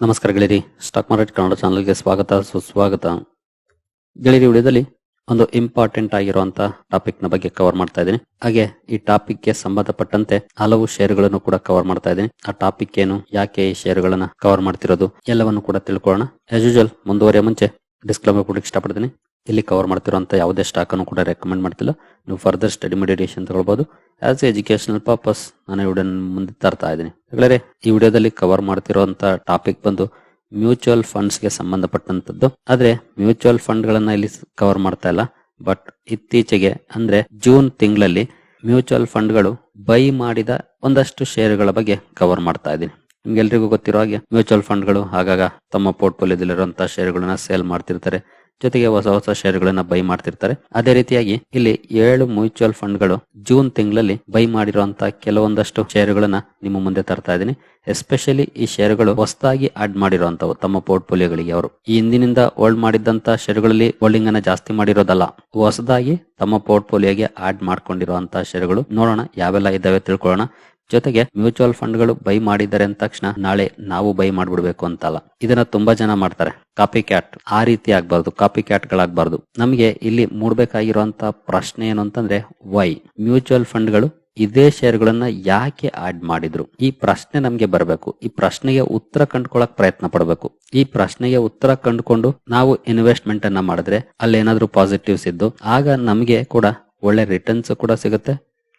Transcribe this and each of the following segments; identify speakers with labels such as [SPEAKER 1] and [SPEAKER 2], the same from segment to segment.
[SPEAKER 1] ನಮಸ್ಕಾರ ಗೆಳೆಯರಿ stock market Kannada ಚಾನಲ್ಗೆ ಸ್ವಾಗತ, ಸುಸ್ವಾಗತ. ಗೆಳೆಯರಿ, ವಿಡಿಯೋದಲ್ಲಿ ಒಂದು ಇಂಪಾರ್ಟೆಂಟ್ ಆಗಿರುವಂತಹ ಟಾಪಿಕ್ನ ಬಗ್ಗೆ ಕವರ್ ಮಾಡ್ತಾ ಇದ್ದೀನಿ. ಹಾಗೆ ಈ ಟಾಪಿಕ್ಗೆ ಸಂಬಂಧಪಟ್ಟಂತೆ ಹಲವು ಷೇರುಗಳನ್ನು ಕೂಡ ಕವರ್ ಮಾಡ್ತಾ ಇದ್ದೀನಿ. ಆ ಟಾಪಿಕ್ ಏನು, ಯಾಕೆ ಈ ಷೇರುಗಳನ್ನ ಕವರ್ ಮಾಡ್ತಿರೋದು, ಎಲ್ಲವನ್ನು ಕೂಡ ತಿಳ್ಕೊಳ್ಳೋಣ. ಆಸ್ ಯೂಶುವಲ್ ಮುಂದುವರಿಯ ಮುಂಚೆ ಡಿಸ್ಕ್ಲೈಮರ್ ಕೊಡಕ್ಕೆ ಇಷ್ಟಪಡ್ತೀನಿ. ಇಲ್ಲಿ ಕವರ್ ಮಾಡ್ತಿರೋಂಥ ಯಾವುದೇ ಸ್ಟಾಕ್ ಅನ್ನು ಕೂಡ ರೆಕಮೆಂಡ್ ಮಾಡ್ತಿಲ್ಲ. ನೀವು ಫರ್ದರ್ ಸ್ಟಡಿ ಮೆಡಿಟೇಷನ್ ತಗೊಳ್ಬಹುದು ಆಸ್ ಎಜುಕೇಶನಲ್ ಪರ್ಪಸ್ ನಾನು ವಿಡಿಯೋ ಮುಂದೆ ತರ್ತಾ ಇದ್ದೀನಿ. ಹಾಗಾದ್ರೆ ಈ ವಿಡಿಯೋದಲ್ಲಿ ಕವರ್ ಮಾಡ್ತಿರುವಂತಹ ಟಾಪಿಕ್ ಬಂದು ಮ್ಯೂಚುವಲ್ ಫಂಡ್ಸ್ಗೆ ಸಂಬಂಧಪಟ್ಟಂತದ್ದು ಆದ್ರೆ ಮ್ಯೂಚುವಲ್ ಫಂಡ್ ಗಳನ್ನ ಇಲ್ಲಿ ಕವರ್ ಮಾಡ್ತಾ ಇಲ್ಲ. ಬಟ್ ಇತ್ತೀಚೆಗೆ, ಅಂದ್ರೆ ಜೂನ್ ತಿಂಗಳಲ್ಲಿ ಮ್ಯೂಚುವಲ್ ಫಂಡ್ಗಳು ಬೈ ಮಾಡಿದ ಒಂದಷ್ಟು ಷೇರುಗಳ ಬಗ್ಗೆ ಕವರ್ ಮಾಡ್ತಾ ಇದ್ದೀನಿ. ನಿಮ್ಗೆಲ್ರಿಗೂ ಗೊತ್ತಿರೋ ಹಾಗೆ ಮ್ಯೂಚುವಲ್ ಫಂಡ್ಗಳು ಆಗಾಗ ತಮ್ಮ ಪೋರ್ಟ್ಫೋಲಿಯೋದಲ್ಲಿರುವಂತಹ ಷೇರುಗಳನ್ನ ಸೇಲ್ ಮಾಡ್ತಿರ್ತಾರೆ. ಜೊತೆಗೆ ಹೊಸ ಹೊಸ ಷೇರುಗಳನ್ನ ಬೈ ಮಾಡ್ತಿರ್ತಾರೆ. ಅದೇ ರೀತಿಯಾಗಿ ಇಲ್ಲಿ ಏಳು ಮ್ಯೂಚುವಲ್ ಫಂಡ್ಗಳು ಜೂನ್ ತಿಂಗಳಲ್ಲಿ ಬೈ ಮಾಡಿರುವಂತಹ ಕೆಲವೊಂದಷ್ಟು ಷೇರುಗಳನ್ನ ನಿಮ್ಮ ಮುಂದೆ ತರ್ತಾ ಇದ್ದೀನಿ. ಎಸ್ಪೆಷಲಿ ಈ ಷೇರುಗಳು ಹೊಸದಾಗಿ ಆಡ್ ಮಾಡಿರುವಂತವು ತಮ್ಮ ಪೋರ್ಟ್ಫೋಲಿಯೋಗಳಿಗೆ ಅವರು. ಈ ಹಿಂದಿನಿಂದ ಹೋಲ್ಡ್ ಮಾಡಿದಂತ ಷೇರುಗಳಲ್ಲಿ ಹೋಲ್ಡಿಂಗ್ ಅನ್ನ ಜಾಸ್ತಿ ಮಾಡಿರೋದಲ್ಲ. ಹೊಸದಾಗಿ ತಮ್ಮ ಪೋರ್ಟ್ಫೋಲಿಯೋಗೆ ಆಡ್ ಮಾಡ್ಕೊಂಡಿರುವಂತಹ ಷೇರುಗಳು ನೋಡೋಣ ಯಾವೆಲ್ಲ ಇದಾವೆ ತಿಳ್ಕೊಳ್ಳೋಣ. ಜೊತೆಗೆ ಮ್ಯೂಚುವಲ್ ಫಂಡ್ಗಳು ಬೈ ಮಾಡಿದ್ದಾರೆ ಅಂದ ತಕ್ಷಣ ನಾಳೆ ನಾವು ಬೈ ಮಾಡ್ಬಿಡ್ಬೇಕು ಅಂತಲ್ಲ. ಇದನ್ನ ತುಂಬಾ ಜನ ಮಾಡ್ತಾರೆ. ಕಾಪಿ ಕ್ಯಾಟ್ ಆ ರೀತಿ ಆಗ್ಬಾರ್ದು. ಕಾಪಿ ಕ್ಯಾಟ್ ಗಳಾಗಬಾರ್ದು ನಮಗೆ ಇಲ್ಲಿ ಮೂಡ್ಬೇಕಾಗಿರುವಂತ ಪ್ರಶ್ನೆ ಏನು ಅಂತಂದ್ರೆ ವೈ ಮ್ಯೂಚುವಲ್ ಫಂಡ್ಗಳು ಇದೇ ಶೇರ್ಗಳನ್ನ ಯಾಕೆ ಆಡ್ ಮಾಡಿದ್ರು? ಈ ಪ್ರಶ್ನೆ ನಮ್ಗೆ ಬರಬೇಕು. ಈ ಪ್ರಶ್ನೆಗೆ ಉತ್ತರ ಕಂಡುಕೊಳ್ಳಕ್ ಪ್ರಯತ್ನ ಪಡಬೇಕು. ಈ ಪ್ರಶ್ನೆಗೆ ಉತ್ತರ ಕಂಡುಕೊಂಡು ನಾವು ಇನ್ವೆಸ್ಟ್ಮೆಂಟ್ ಅನ್ನ ಮಾಡಿದ್ರೆ ಅಲ್ಲಿ ಏನಾದ್ರೂ ಪಾಸಿಟಿವ್ಸ್ ಇದ್ದು, ಆಗ ನಮಗೆ ಕೂಡ ಒಳ್ಳೆ ರಿಟರ್ನ್ಸ್ ಕೂಡ ಸಿಗುತ್ತೆ.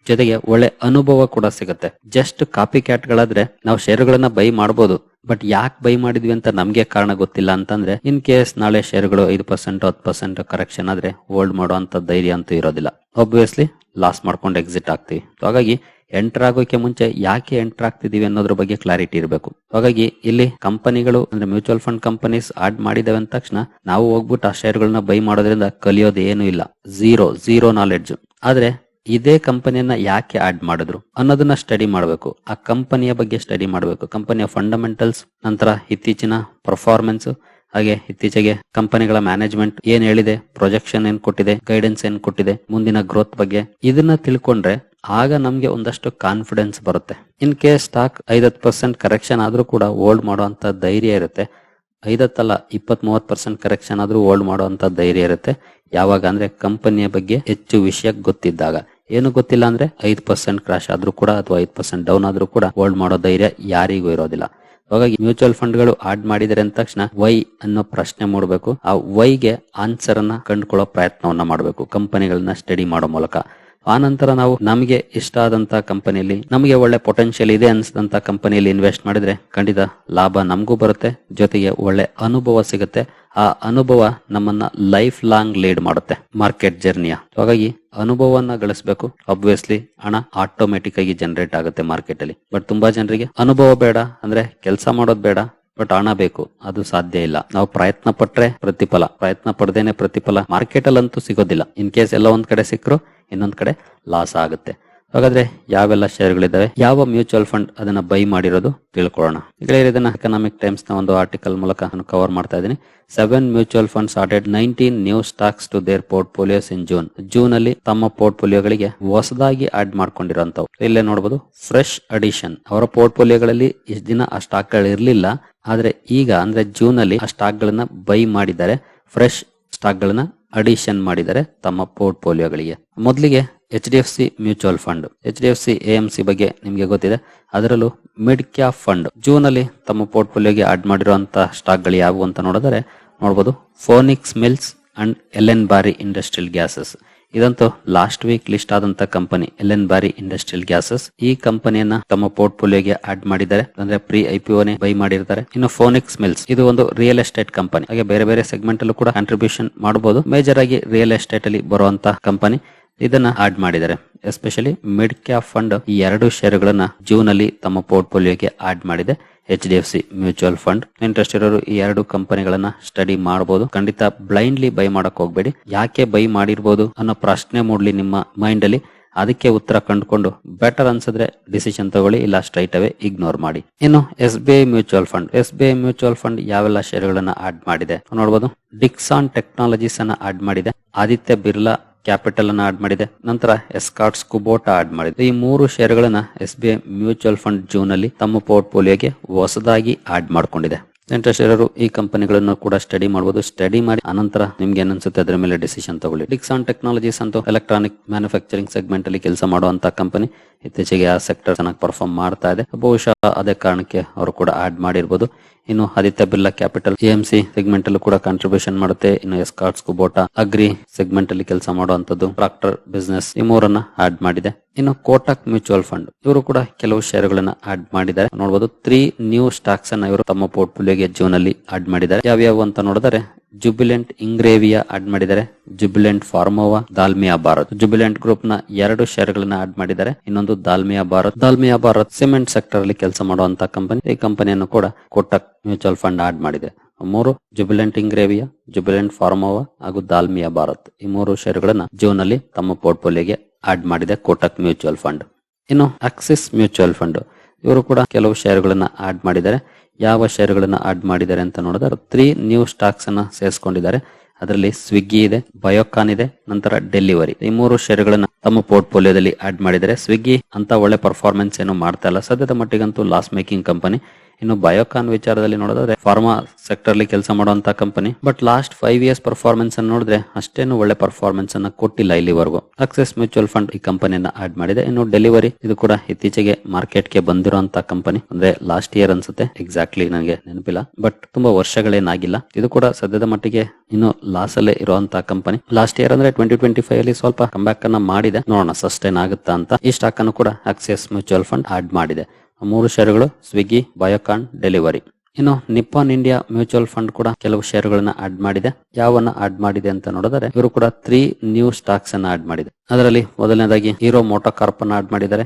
[SPEAKER 1] ಜೊತೆಗೆ ಒಳ್ಳೆ ಅನುಭವ ಕೂಡ ಸಿಗುತ್ತೆ. ಜಸ್ಟ್ ಕಾಪಿ ಕ್ಯಾಟ್ ಗಳಾದ್ರೆ ನಾವು ಷೇರುಗಳನ್ನ ಬೈ ಮಾಡಬಹುದು ಬಟ್ ಯಾಕೆ ಬೈ ಮಾಡಿದ್ವಿ ಅಂತ ನಮ್ಗೆ ಕಾರಣ ಗೊತ್ತಿಲ್ಲ ಅಂತಂದ್ರೆ ಇನ್ ಕೇಸ್ ನಾಳೆ ಶೇರುಗಳು ಐದು ಪರ್ಸೆಂಟ್ ಹತ್ತು ಪರ್ಸೆಂಟ್ ಕರೆಕ್ಷನ್ ಆದ್ರೆ ಹೋಲ್ಡ್ ಮಾಡುವಂತ ಧೈರ್ಯ ಅಂತೂ ಇರೋದಿಲ್ಲ. ಒಬ್ವಿಯಸ್ಲಿ ಲಾಸ್ ಮಾಡ್ಕೊಂಡು ಎಕ್ಸಿಟ್ ಆಗ್ತೀವಿ. ಹಾಗಾಗಿ ಎಂಟರ್ ಆಗೋಕೆ ಮುಂಚೆ ಯಾಕೆ ಎಂಟರ್ ಆಗ್ತಿದೀವಿ ಅನ್ನೋದ್ರ ಬಗ್ಗೆ ಕ್ಲಾರಿಟಿ ಇರಬೇಕು. ಹಾಗಾಗಿ, ಇಲ್ಲಿ ಕಂಪನಿಗಳು ಅಂದ್ರೆ ಮ್ಯೂಚುವಲ್ ಫಂಡ್ ಕಂಪನೀಸ್ ಆಡ್ ಮಾಡಿದಾವೆ ಅಂದ ತಕ್ಷಣ, ನಾವು ಹೋಗ್ಬಿಟ್ಟು ಆ ಶೇರ್ಗಳನ್ನ ಬೈ ಮಾಡೋದ್ರಿಂದ ಕಲಿಯೋದು ಇಲ್ಲ. ಝೀರೋ ಝೀರೋ ನಾಲೆಡ್ಜ್ ಆದ್ರೆ ಇದೇ ಕಂಪನಿಯನ್ನ ಯಾಕೆ ಆಡ್ ಮಾಡಿದ್ರು ಅನ್ನೋದನ್ನ ಸ್ಟಡಿ ಮಾಡಬೇಕು. ಆ ಕಂಪನಿಯ ಬಗ್ಗೆ ಸ್ಟಡಿ ಮಾಡಬೇಕು. ಕಂಪನಿಯ ಫಂಡಮೆಂಟಲ್ಸ್, ನಂತರ ಇತ್ತೀಚಿನ ಪರ್ಫಾರ್ಮೆನ್ಸ್, ಹಾಗೆ ಇತ್ತೀಚೆಗೆ ಕಂಪನಿಗಳ ಮ್ಯಾನೇಜ್ಮೆಂಟ್ ಏನ್ ಹೇಳಿದೆ, ಪ್ರೊಜೆಕ್ಷನ್ ಏನ್ ಕೊಟ್ಟಿದೆ, ಗೈಡೆನ್ಸ್ ಏನ್ ಕೊಟ್ಟಿದೆ, ಮುಂದಿನ ಗ್ರೋತ್ ಬಗ್ಗೆ. ಇದನ್ನ ತಿಳ್ಕೊಂಡ್ರೆ ಆಗ ನಮ್ಗೆ ಒಂದಷ್ಟು ಕಾನ್ಫಿಡೆನ್ಸ್ ಬರುತ್ತೆ. ಇನ್ ಕೇಸ್ ಸ್ಟಾಕ್ ಐದತ್ತು ಪರ್ಸೆಂಟ್ ಕರೆಕ್ಷನ್ ಆದ್ರೂ ಕೂಡ ಹೋಲ್ಡ್ ಮಾಡುವಂತ ಧೈರ್ಯ ಇರುತ್ತೆ. ಐದತ್ತಲ್ಲ ಇಪ್ಪತ್ ಮೂವತ್ ಪರ್ಸೆಂಟ್ ಕರೆಕ್ಷನ್ ಆದ್ರೂ ಹೋಲ್ಡ್ ಮಾಡುವಂತ ಧೈರ್ಯ ಇರುತ್ತೆ. ಯಾವಾಗ ಅಂದ್ರೆ ಕಂಪನಿಯ ಬಗ್ಗೆ ಹೆಚ್ಚು ವಿಷಯ ಗೊತ್ತಿದ್ದಾಗ. ಏನು ಗೊತ್ತಿಲ್ಲ ಅಂದ್ರೆ ಐದ್ ಪರ್ಸೆಂಟ್ ಕ್ರಾಶ್ ಆದ್ರೂ ಕೂಡ ಅಥವಾ ಐದ್ ಪರ್ಸೆಂಟ್ ಡೌನ್ ಆದ್ರೂ ಕೂಡ ಹೋಲ್ಡ್ ಮಾಡೋ ಧೈರ್ಯ ಯಾರಿಗೂ ಇರೋದಿಲ್ಲ. ಹಾಗಾಗಿ ಮ್ಯೂಚುವಲ್ ಫಂಡ್ಗಳು ಆಡ್ ಮಾಡಿದರೆ ಅಂದ ತಕ್ಷಣ ವೈ ಅನ್ನೋ ಪ್ರಶ್ನೆ ಮೂಡಬೇಕು. ಆ ವೈಗೆ ಆನ್ಸರ್ ಅನ್ನ ಕಂಡುಕೊಳ್ಳೋ ಪ್ರಯತ್ನವನ್ನ ಮಾಡಬೇಕು. ಕಂಪನಿಗಳನ್ನ ಸ್ಟಡಿ ಮಾಡೋ ಮೂಲಕ. ಆ ನಂತರ ನಾವು ನಮಗೆ ಇಷ್ಟ ಆದಂತ ಕಂಪನಿಯಲ್ಲಿ, ನಮಗೆ ಒಳ್ಳೆ ಪೊಟೆನ್ಶಿಯಲ್ ಇದೆ ಅನ್ಸಿದಂತ ಕಂಪನಿಯಲ್ಲಿ ಇನ್ವೆಸ್ಟ್ ಮಾಡಿದ್ರೆ ಖಂಡಿತ ಲಾಭ ನಮಗೂ ಬರುತ್ತೆ, ಜೊತೆಗೆ ಒಳ್ಳೆ ಅನುಭವ ಸಿಗುತ್ತೆ. ಆ ಅನುಭವ ನಮ್ಮನ್ನ ಲೈಫ್ ಲಾಂಗ್ ಲೀಡ್ ಮಾಡುತ್ತೆ ಮಾರ್ಕೆಟ್ ಜರ್ನಿಯ ಹಾಗಾಗಿ ಅನುಭವವನ್ನ ಗಳಿಸಬೇಕು. ಅಬ್ವಿಯಸ್ಲಿ ಹಣ ಆಟೋಮೆಟಿಕ್ ಆಗಿ ಜನರೇಟ್ ಆಗುತ್ತೆ ಮಾರ್ಕೆಟ್ ಅಲ್ಲಿ. ಬಟ್ ತುಂಬಾ ಜನರಿಗೆ ಅನುಭವ ಬೇಡ ಅಂದ್ರೆ ಕೆಲಸ ಮಾಡೋದು ಬೇಡ ಬಟ್ ಹಣ ಬೇಕು. ಅದು ಸಾಧ್ಯ ಇಲ್ಲ. ನಾವು ಪ್ರಯತ್ನ ಪಟ್ರೆ ಪ್ರತಿಫಲ. ಪ್ರಯತ್ನ ಪಡ್ದೇನೆ ಪ್ರತಿಫಲ. ಮಾರ್ಕೆಟ್ ಅಲ್ಲಂತೂ ಸಿಗೋದಿಲ್ಲ. ಇನ್ ಕೇಸ್ ಎಲ್ಲ ಒಂದ್ ಕಡೆ ಸಿಕ್ಕರು ಇನ್ನೊಂದ್ ಕಡೆ ಲಾಸ್ ಆಗುತ್ತೆ. ಹಾಗಾದ್ರೆ ಯಾವೆಲ್ಲ ಶೇರ್ಗಳಿದ್ದಾವೆ ಯಾವ ಮ್ಯೂಚುವಲ್ ಫಂಡ್ ಅದನ್ನ ಬೈ ಮಾಡಿರೋದು ತಿಳ್ಕೊಳ್ಳೋಣ. ಇದನ್ನ ಎಕನಾಮಿಕ್ ಟೈಮ್ಸ್ನ ಒಂದು ಆರ್ಟಿಕಲ್ ಮೂಲಕ ನಾನು ಕವರ್ ಮಾಡ್ತಾ ಇದ್ದೀನಿ. Seven mutual funds added nineteen new stocks to their portfolios in June June ಅಲ್ಲಿ ತಮ್ಮ ಪೋರ್ಟ್ಫೋಲಿಯೋಗಳಿಗೆ ಹೊಸದಾಗಿ ಆಡ್ ಮಾಡ್ಕೊಂಡಿರೋಂಥವು. ಇಲ್ಲೇ ನೋಡಬಹುದು ಫ್ರೆಶ್ ಅಡಿಷನ್ ಅವರ ಪೋರ್ಟ್ಫೋಲಿಯೋಗಳಲ್ಲಿ ಇಷ್ಟು ದಿನ ಆ ಸ್ಟಾಕ್ಗಳು ಇರಲಿಲ್ಲ. ಆದ್ರೆ ಈಗ ಅಂದ್ರೆ ಜೂನ್ ಅಲ್ಲಿ ಆ ಸ್ಟಾಕ್ ಗಳನ್ನ ಬೈ ಮಾಡಿದ್ದಾರೆ. ಫ್ರೆಶ್ ಸ್ಟಾಕ್ ಗಳನ್ನ ಅಡಿಷನ್ ಮಾಡಿದರೆ ತಮ್ಮ ಪೋರ್ಟ್ಫೋಲಿಯೋಗಳಿಗೆ. ಮೊದಲಿಗೆ H D F C mutual fund. H D F C, M C ಬಗ್ಗೆ ನಿಮಗೆ ಗೊತ್ತಿದೆ. ಅದರಲ್ಲೂ ಮಿಡ್ ಕ್ಯಾಪ್ ಫಂಡ್. ಜೂನ್ ಅಲ್ಲಿ ತಮ್ಮ ಪೋರ್ಟ್ಫೋಲಿಯೋಗೆ ಆಡ್ ಮಾಡಿರುವಂತಹ ಸ್ಟಾಕ್ಗಳು ಯಾವುವು ಅಂತ ನೋಡಿದರೆ ನೋಡಬಹುದು Phoenix Mills and Ellenbarrie industrial gases. ಇದಂತೂ ಲಾಸ್ಟ್ ವೀಕ್ ಲಿಸ್ಟ್ ಆದಂತ ಕಂಪನಿ ಎಲ್ ಎನ್ ಬಾರಿ ಇಂಡಸ್ಟ್ರಿಯಲ್ ಗ್ಯಾಸಸ್ ಈ ಕಂಪನಿಯನ್ನ ತಮ್ಮ ಪೋರ್ಟ್ಫೋಲಿಯೋಗೆ ಆಡ್ ಮಾಡಿದ್ದಾರೆ. ಅಂದ್ರೆ ಪ್ರೀ ಐ ಪಿ ಓನೆ ಬೈ ಮಾಡಿರ್ತಾರೆ. ಇನ್ನು ಫೋನಿಕ್ಸ್ ಮಿಲ್ಸ್ ಇದು ಒಂದು ರಿಯಲ್ ಎಸ್ಟೇಟ್ ಕಂಪನಿ ಹಾಗೆ ಬೇರೆ ಬೇರೆ ಸೆಗ್ಮೆಂಟ್ ಅಲ್ಲೂ ಕೂಡ ಕಾಂಟ್ರಿಬ್ಯೂಷನ್ ಮಾಡಬಹುದು ಮೇಜರ್ ಆಗಿ ರಿಯಲ್ ಎಸ್ಟೇಟ್ ಅಲ್ಲಿ ಬರುವಂತ ಕಂಪನಿ ಇದನ್ನ ಆಡ್ ಮಾಡಿದ್ದಾರೆ. ಎಸ್ಪೆಷಲಿ ಮಿಡ್ ಕ್ಯಾಪ್ ಫಂಡ್ ಈ ಎರಡು ಶೇರ್ಗಳನ್ನ ಜೂನ್ ಅಲ್ಲಿ ತಮ್ಮ ಪೋರ್ಟ್ಫೋಲಿಯೋಗೆ ಆಡ್ ಮಾಡಿದೆ. H D F C mutual fund interest ಇರೋರು ಈ ಎರಡು ಕಂಪನಿಗಳನ್ನ ಸ್ಟಡಿ ಮಾಡಬಹುದು ಖಂಡಿತ ಬ್ಲೈಂಡ್ಲಿ ಬೈ ಮಾಡಕ್ ಹೋಗ್ಬೇಡಿ. ಯಾಕೆ ಬೈ ಮಾಡಿರ್ಬೋದು ಅನ್ನೋ ಪ್ರಶ್ನೆ ಮೂಡ್ಲಿ ನಿಮ್ಮ ಮೈಂಡ್ ಅಲ್ಲಿ ಅದಕ್ಕೆ ಉತ್ತರ ಕಂಡುಕೊಂಡು ಬೆಟರ್ ಅನ್ಸಿದ್ರೆ ಡಿಸಿಷನ್ ತಗೊಳ್ಳಿ, ಇಲ್ಲ ಸ್ಟ್ರೈಟ್ ಅವೇ ಇಗ್ನೋರ್ ಮಾಡಿ. ಇನ್ನು S B I mutual fund S B I mutual fund ಯಾವೆಲ್ಲ ಷೇರುಗಳನ್ನ ಆಡ್ ಮಾಡಿದೆ? ನೋಡಬಹುದು ಡಿಕ್ಸಾನ್ ಟೆಕ್ನಾಲಜೀಸ್ ಅನ್ನ ಆಡ್ ಮಾಡಿದೆ. ಆದಿತ್ಯ ಬಿರ್ಲಾ ಕ್ಯಾಪಿಟಲ್ ಅನ್ನು ಆಡ್ ಮಾಡಿದೆ. ನಂತರ ಎಸ್ಕಾಟ್ಸ್ ಕುಬೋಟಾ ಆಡ್ ಮಾಡಿದೆ. ಈ ಮೂರು ಶೇರ್ಗಳನ್ನ S B I mutual fund June ಅಲ್ಲಿ ತಮ್ಮ ಪೋರ್ಟ್ಫೋಲಿಯೋಗೆ ಹೊಸದಾಗಿ ಆಡ್ ಮಾಡ್ಕೊಂಡಿದೆ. ಇಂಟ್ರೆಸ್ಟ್ ಇರೋರು ಈ ಕಂಪನಿಗಳನ್ನು ಕೂಡ ಸ್ಟಡಿ ಮಾಡಬಹುದು ಸ್ಟಡಿ ಮಾಡಿ ಅನಂತರ ನಿಮ್ಗೆ ಏನನ್ಸುತ್ತೆ ಅದರ ಮೇಲೆ ಡಿಸಿಷನ್ ತಗೊಳ್ಳಿ. ಡಿಕ್ಸಾನ್ ಟೆಕ್ನಾಲಜೀಸ್ ಅಂತ ಎಲೆಕ್ಟ್ರಾನಿಕ್ ಮ್ಯಾನುಫ್ಯಾಕ್ಚರಿಂಗ್ ಸೆಗ್ಮೆಂಟ್ ಅಲ್ಲಿ ಕೆಲಸ ಮಾಡುವಂತ ಕಂಪನಿ ಇತ್ತೀಚೆಗೆ ಆ ಸೆಕ್ಟರ್ ಚೆನ್ನಾಗಿ ಪರ್ಫಾರ್ಮ್ ಮಾಡ್ತಾ ಇದೆ. ಬಹುಶಃ ಅದೇ ಕಾರಣಕ್ಕೆ ಅವರು ಕೂಡ ಆಡ್ ಮಾಡಿರ್ಬೋದು. ಇನ್ನು Aditya Birla capital AMC segment ಅಲ್ಲೂ ಕೂಡ ಕಾಂಟ್ರಿಬ್ಯೂಷನ್ ಮಾಡುತ್ತೆ. ಇನ್ನು ಎಸ್ಕಾರ್ಟ್ಸ್ ಕುಬೋಟಾ ಅಗ್ರಿ ಸೆಗ್ಮೆಂಟ್ ಅಲ್ಲಿ ಕೆಲಸ ಮಾಡುವಂತದ್ದು ಪ್ರಾಕ್ಟರ್ ಬಿಸ್ನೆಸ್ ಈ ಮೂರನ್ನ ಆಡ್ ಮಾಡಿದೆ. ಇನ್ನು ಕೋಟಕ್ ಮ್ಯೂಚುವಲ್ ಫಂಡ್ ಇವರು ಕೂಡ ಕೆಲವು ಷೇರುಗಳನ್ನ ಆಡ್ ಮಾಡಿದ್ದಾರೆ. ನೋಡಬಹುದು ತ್ರೀ ನ್ಯೂ ಸ್ಟಾಕ್ಸ್ ಅನ್ನ ಇವರು ತಮ್ಮ ಪೋರ್ಟ್ಫೋಲಿಯೋಗೆ ಜೂನ್ ಅಲ್ಲಿ ಆಡ್ ಮಾಡಿದ್ದಾರೆ. ಯಾವ್ಯಾವ ಅಂತ ನೋಡಿದರೆ ಜುಬಿಲೆಂಟ್ ಇಂಗ್ರೇವಿಯಾ ಆಡ್ ಮಾಡಿದ್ದಾರೆ. Jubilant Pharmova, Dalmia Bharat. Jubilant ಗ್ರೂಪ್ನ ಎರಡು ಷೇರುಗಳನ್ನ ಆಡ್ ಮಾಡಿದ್ದಾರೆ. ಇನ್ನೊಂದು ದಾಲ್ಮಿಯಾ ಭಾರತ್. ದಾಲ್ಮಿಯಾ ಭಾರತ್ ಸಿಮೆಂಟ್ ಸೆಕ್ಟರ್ ಅಲ್ಲಿ ಕೆಲಸ ಮಾಡುವಂತಹ ಕಂಪನಿ ಈ ಕಂಪನಿಯನ್ನು ಕೂಡ ಕೋಟಕ್ ಮ್ಯೂಚುವಲ್ ಫಂಡ್ ಆಡ್ ಮಾಡಿದೆ. ಮೂರು ಜುಬಿಲೆಂಟ್ ಇಂಗ್ರೇವಿಯಾ, ಜುಬಿಲೆಂಟ್ ಫಾರ್ಮೋವಾ ಹಾಗೂ ದಾಲ್ಮಿಯಾ ಭಾರತ್ ಈ ಮೂರು ಶೇರುಗಳನ್ನ ಜೂನ್ ಅಲ್ಲಿ ತಮ್ಮ ಪೋರ್ಟ್ಫೋಲಿಯೋಗೆ ಆಡ್ ಮಾಡಿದೆ ಕೋಟಕ್ ಮ್ಯೂಚುವಲ್ ಫಂಡ್ ಇನ್ನು ಆಕ್ಸಿಸ್ ಮ್ಯೂಚುವಲ್ ಫಂಡ್ ಇವರು ಕೂಡ ಕೆಲವು ಶೇರುಗಳನ್ನ ಆಡ್ ಮಾಡಿದ್ದಾರೆ. ಯಾವ ಶೇರುಗಳನ್ನು ಆಡ್ ಮಾಡಿದ್ದಾರೆ ಅಂತ ನೋಡಿದ್ರೆ ತ್ರೀ ನ್ಯೂ ಸ್ಟಾಕ್ಸ್ ಅನ್ನ ಸೇರಿಸಿಕೊಂಡಿದ್ದಾರೆ. ಅದರಲ್ಲಿ ಸ್ವಿಗ್ಗಿ ಇದೆ ಬಯೋಕಾನ್ ಇದೆ, ನಂತರ ಡೆಲಿವರಿ ಈ ಮೂರು ಶೇರುಗಳನ್ನು ತಮ್ಮ ಪೋರ್ಟ್ಫೋಲಿಯೋದಲ್ಲಿ ಆಡ್ ಮಾಡಿದರೆ ಸ್ವಿಗ್ಗಿ ಅಂತ ಒಳ್ಳೆ ಪರ್ಫಾರ್ಮೆನ್ಸ್ ಏನು ಮಾಡ್ತಾ ಇಲ್ಲ. ಸದ್ಯದ ಮಟ್ಟಿಗಂತೂ ಲಾಸ್ ಮೇಕಿಂಗ್ ಕಂಪನಿ ಇನ್ನು ಬಯೋಕಾನ್ ವಿಚಾರದಲ್ಲಿ ನೋಡೋದಾದ್ರೆ ಫಾರ್ಮಾ ಸೆಕ್ಟರ್ ಅಲ್ಲಿ ಕೆಲಸ ಮಾಡುವಂತ company but last five years performance ಅನ್ನು ನೋಡಿದ್ರೆ ಅಷ್ಟೇನು ಒಳ್ಳೆ ಪರ್ಫಾರ್ಮೆನ್ಸ್ ಅನ್ನ ಕೊಟ್ಟಿಲ್ಲ ಇಲ್ಲಿವರೆಗೂ. ಅಕ್ಸೆಸ್ ಮ್ಯೂಚುವಲ್ ಫಂಡ್ ಈ ಕಂಪನಿಯನ್ನ ಆಡ್ ಮಾಡಿದೆ. ಇನ್ನು ಡೆಲಿವರಿ ಇದು ಕೂಡ ಇತ್ತೀಚೆಗೆ ಮಾರ್ಕೆಟ್ಗೆ ಬಂದಿರುವಂತ ಕಂಪನಿ ಅಂದ್ರೆ ಲಾಸ್ಟ್ ಇಯರ್ ಅನ್ಸುತ್ತೆ. ಎಕ್ಸಾಕ್ಟ್ಲಿ ನನಗೆ ನೆನಪಿಲ್ಲ. ಬಟ್ ತುಂಬಾ ವರ್ಷಗಳೇನಾಗಿಲ್ಲ. ಇದು ಕೂಡ ಸದ್ಯದ ಮಟ್ಟಿಗೆ ಇನ್ನು ಲಾಸ್ ಅಲ್ಲೇ ಇರುವಂತಹ ಕಂಪನಿ ಲಾಸ್ಟ್ ಇಯರ್ ಅಂದ್ರೆ ಟ್ವೆಂಟಿ ಟ್ವೆಂಟಿ ಫೈವ್ ಅಲ್ಲಿ ಸ್ವಲ್ಪ ಕಂಬ್ಯಾಕ್ ಅನ್ನ ಮಾಡಿದೆ. ನೋಡೋಣ ಸಸ್ಟೈನ್ ಆಗುತ್ತಾ ಅಂತ. ಈ ಸ್ಟಾಕ್ ಅನ್ನು ಕೂಡ ಆಕ್ಸಿಸ್ ಮ್ಯೂಚುವಲ್ ಫಂಡ್ ಆಡ್ ಮಾಡಿದೆ. ಮೂರು ಷೇರುಗಳು ಸ್ವಿಗ್ಗಿ ಬಯೋಕಾನ್ ಡೆಲಿವರಿ ಇನ್ನು ನಿಪ್ಪಾನ್ ಇಂಡಿಯಾ ಮ್ಯೂಚುವಲ್ ಫಂಡ್ ಕೂಡ ಕೆಲವು ಷೇರುಗಳನ್ನ ಆಡ್ ಮಾಡಿದೆ. ಯಾವನ್ನ ಆಡ್ ಮಾಡಿದೆ ಅಂತ ನೋಡಿದರೆ, ಇವರು ಕೂಡ ತ್ರೀ ನ್ಯೂ ಸ್ಟಾಕ್ಸ್ ಅನ್ನ ಆಡ್ ಮಾಡಿದೆ. ಅದರಲ್ಲಿ ಮೊದಲನೇದಾಗಿ ಹೀರೋ ಮೋಟೋ ಕಾರ್ಪ್ ಅನ್ನ ಆಡ್ ಮಾಡಿದ್ದಾರೆ.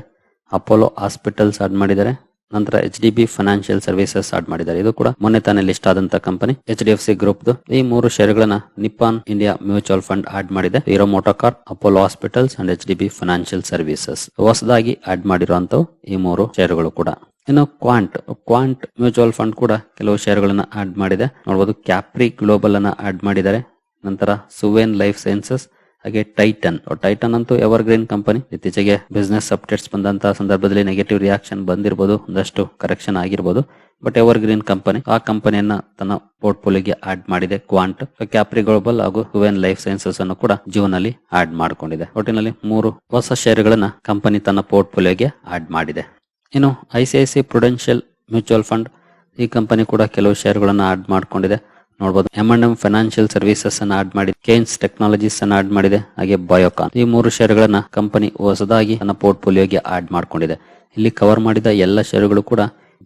[SPEAKER 1] ಅಪೋಲೋ ಹಾಸ್ಪಿಟಲ್ಸ್ ಆಡ್ ಮಾಡಿದ್ದಾರೆ. ನಂತರ H D B financial services add ಮಾಡಿದ್ದಾರೆ. ಇದು ಕೂಡ ಮೊನ್ನೆ ತಾನೇ ಲಿಸ್ಟ್ ಆದಂತ company H D F C group ಈ ಮೂರು ಷೇರುಗಳನ್ನ Nippon India mutual fund add ಮಾಡಿದೆ. Hero MotoCorp Apollo Hospitals and H D B financial services ಹೊಸದಾಗಿ ಆಡ್ ಮಾಡಿರುವಂತವು ಈ ಮೂರು ಶೇರ್ಗಳು ಕೂಡ. ಇನ್ನು ಕ್ವಾಂಟ್ ಕ್ವಾಂಟ್ ಮ್ಯೂಚುವಲ್ ಫಂಡ್ ಕೂಡ ಕೆಲವು ಷೇರುಗಳನ್ನ ಆಡ್ ಮಾಡಿದೆ. ನೋಡಬಹುದು ಕ್ಯಾಪ್ರಿ ಗ್ಲೋಬಲ್ ಅನ್ನ ಆಡ್ ಮಾಡಿದ್ದಾರೆ. ನಂತರ ಸುವೇನ್ ಲೈಫ್ ಸೈನ್ಸಸ್ ಹಾಗೆ ಟೈಟನ್ ಟೈಟನ್ ಅಂತೂ ಎವರ್ ಗ್ರೀನ್ ಕಂಪನಿ ಇತ್ತೀಚೆಗೆ ಬಿಸ್ನೆಸ್ ಅಪ್ಡೇಟ್ಸ್ ಬಂದಂತಹ ಸಂದರ್ಭದಲ್ಲಿ ನೆಗೆಟಿವ್ ರಿಯಾಕ್ಷನ್ ಬಂದಿರಬಹುದು ಒಂದಷ್ಟು ಕರೆಕ್ಷನ್ ಆಗಿರ್ಬೋದು. ಬಟ್ ಎವರ್ ಗ್ರೀನ್ ಕಂಪನಿ ಆ ಕಂಪನಿಯನ್ನ ತನ್ನ ಪೋರ್ಟ್ಫೋಲಿಯೋಗೆ ಆಡ್ ಮಾಡಿದೆ ಕ್ವಾಂಟ್ ಕ್ಯಾಪ್ರಿ ಗ್ಲೋಬಲ್ ಹಾಗೂ ಹ್ಯೂವೆನ್ ಲೈಫ್ ಸೈನ್ಸಸ್ ಅನ್ನು ಕೂಡ ಜೂನ್ ಅಲ್ಲಿ ಆಡ್ ಮಾಡಿಕೊಂಡಿದೆ. ಒಟ್ಟಿನಲ್ಲಿ ಮೂರು ಹೊಸ ಷೇರುಗಳನ್ನ ಕಂಪನಿ ತನ್ನ ಪೋರ್ಟ್ಫೋಲಿಯೋಗೆ ಆಡ್ ಮಾಡಿದೆ. ಇನ್ನು ಐಸಿಐಸಿ ಪ್ರೊಡೆನ್ಷಿಯಲ್ ಮ್ಯೂಚುವಲ್ ಫಂಡ್ ಈ ಕಂಪನಿ ಕೂಡ ಕೆಲವು ಷೇರುಗಳನ್ನು ಆಡ್ ಮಾಡ್ಕೊಂಡಿದೆ. ನೋಡಬಹುದು M and M financial services ಅನ್ನ ಆಡ್ ಮಾಡಿದೆ. ಕೇನ್ಸ್ ಟೆಕ್ನಾಲಜೀಸ್ ಅನ್ನ ಆಡ್ ಮಾಡಿದೆ. ಹಾಗೆ ಬಯೋಕಾನ್ ಈ ಮೂರು ಶೇರ್ಗಳನ್ನ ಕಂಪನಿ ಹೊಸದಾಗಿ ತನ್ನ ಪೋರ್ಟ್ಫೋಲಿಯೋಗೆ ಆಡ್ ಮಾಡ್ಕೊಂಡಿದೆ. ಇಲ್ಲಿ ಕವರ್ ಮಾಡಿದ ಎಲ್ಲ ಷೇರುಗಳು ಕೂಡ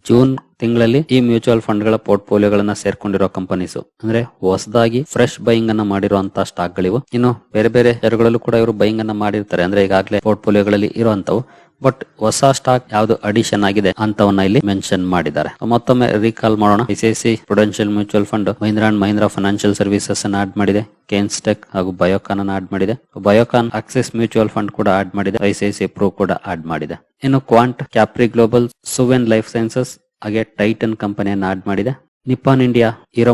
[SPEAKER 1] ಜೂನ್ ತಿಂಗಳಲ್ಲಿ ಈ ಮ್ಯೂಚುವಲ್ ಫಂಡ್ಗಳ ಪೋರ್ಟ್ಫೋಲಿಯೋಗಳನ್ನ ಸೇರ್ಕೊಂಡಿರೋ ಕಂಪನೀಸ್ ಅಂದ್ರೆ ಹೊಸದಾಗಿ ಫ್ರೆಶ್ ಬೈಯಿಂಗ್ ಅನ್ನ ಮಾಡಿರುವಂತಹ ಸ್ಟಾಕ್ ಗಳಿವು. ಇನ್ನು ಬೇರೆ ಬೇರೆ ಷೇರುಗಳಲ್ಲೂ ಕೂಡ ಇವರು ಬೈಯಿಂಗ್ ಅನ್ನ ಮಾಡಿರ್ತಾರೆ. ಅಂದ್ರೆ ಈಗಾಗಲೇ ಪೋರ್ಟ್ಫೋಲಿಯೋಗಳಲ್ಲಿ ಇರುವಂತವು ಬಟ್ ಹೊಸ ಸ್ಟಾಕ್ ಯಾವ್ದು ಅಡಿಷನ್ ಆಗಿದೆ ಅಂತವನ್ನ ಇಲ್ಲಿ ಮೆನ್ಷನ್ ಮಾಡಿದ್ದಾರೆ. ಮತ್ತೊಮ್ಮೆ ರೀಕಾಲ್ ಮಾಡೋಣ. ICICI prudential mutual fund Mahindra and Mahindra financial services ಅನ್ನ ಆಡ್ ಮಾಡಿದೆ. ಕೇನ್ಸ್ಟೆಕ್ ಹಾಗೂ ಬಯೋಕಾನ್ ಅನ್ನ ಆಡ್ ಮಾಡಿದೆ. ಬಯೋಕಾನ್ ಆಕ್ಸಿಸ್ ಮ್ಯೂಚುವಲ್ ಫಂಡ್ ಕೂಡ ಆಡ್ ಮಾಡಿದೆ. ಐಸಿಐಸಿ ಪ್ರೋ ಕೂಡ ಆಡ್ ಮಾಡಿದೆ. ಇನ್ನು Quant Capri Global Suven life sciences ಹಾಗೆ ಟೈಟನ್ ಕಂಪನಿಯನ್ನ ಆಡ್ ಮಾಡಿದೆ. Nippon India Hero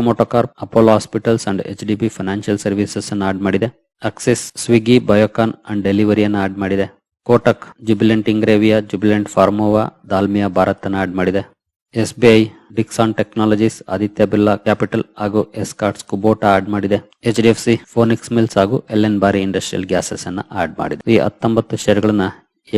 [SPEAKER 1] Apollo hospitals and H D B financial services ಅನ್ನ ಆಡ್ ಮಾಡಿದೆ. ಅಕ್ಸೆಸ್ ಸ್ವಿಗ್ಗಿ ಬಯೋಕಾನ್ ಅಂಡ್ ಡೆಲಿವರಿಯನ್ನು ಆಡ್ ಮಾಡಿದೆ. ಕೋಟಕ್ ಜುಬಿಲೆಂಟ್ ಇಂಗ್ರೇವಿಯಾ ಜುಬಿಲೆಂಟ್ ಫಾರ್ಮೋವಾ, ದಾಲ್ಮಿಯಾ ಭಾರತ್ ಅನ್ನ ಆಡ್ ಮಾಡಿದೆ. S B Dixon Technologies, Aditya Birla capital ಹಾಗೂ ಎಸ್ಕಾರ್ಟ್ಸ್ ಕುಬೋಟಾ ಆಡ್ ಮಾಡಿದೆ. H D F C Phoenix Mills ಹಾಗೂ L N ಬಾರಿ ಇಂಡಸ್ಟ್ರಿಯಲ್ ಗ್ಯಾಸಸ್ ಅನ್ನ ಆಡ್ ಮಾಡಿದೆ. ಈ ಹತ್ತೊಂಬತ್ತು ಶೇರ್ಗಳನ್ನ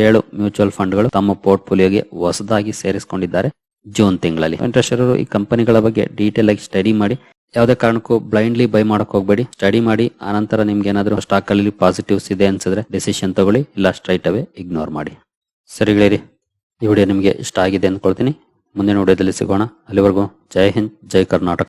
[SPEAKER 1] ಏಳು ಮ್ಯೂಚುವಲ್ ಫಂಡ್ಗಳು ತಮ್ಮ ಪೋರ್ಟ್ಫೋಲಿಯೋಗೆ ಹೊಸದಾಗಿ ಸೇರಿಸಿಕೊಂಡಿದ್ದಾರೆ ಜೂನ್ ತಿಂಗಳಲ್ಲಿ. ಇಂಟ್ರೆಸ್ಟ್ ಈ ಕಂಪನಿಗಳ ಬಗ್ಗೆ ಡೀಟೇಲ್ ಆಗಿ ಸ್ಟಡಿ ಮಾಡಿ ಯಾವುದೇ ಕಾರಣಕ್ಕೂ ಬ್ಲೈಂಡ್ಲಿ ಬೈ ಮಾಡಕ್ ಹೋಗ್ಬೇಡಿ. ಸ್ಟಡಿ ಮಾಡಿ ಆನಂತರ ನಿಮ್ಗೆ ಏನಾದರೂ ಸ್ಟಾಕ್ ಅಲ್ಲಿ ಪಾಸಿಟಿವ್ಸ್ ಇದೆ ಅನ್ಸಿದ್ರೆ ಡಿಸಿಷನ್ ತಗೊಳ್ಳಿ. ಇಲ್ಲ ಸ್ಟ್ರೈಟ್ ಅವೇ ಇಗ್ನೋರ್ ಮಾಡಿ. ಸರಿ ಗೆಳೆಯರಿ, ಈ ವಿಡಿಯೋ ನಿಮಗೆ ಇಷ್ಟ ಆಗಿದೆ ಅನ್ಕೊಳ್ತೀನಿ. ಮುಂದಿನ ವಿಡಿಯೋದಲ್ಲಿ ಸಿಗೋಣ. ಅಲ್ಲಿವರೆಗೂ ಜೈ ಹಿಂದ್, ಜೈ ಕರ್ನಾಟಕ.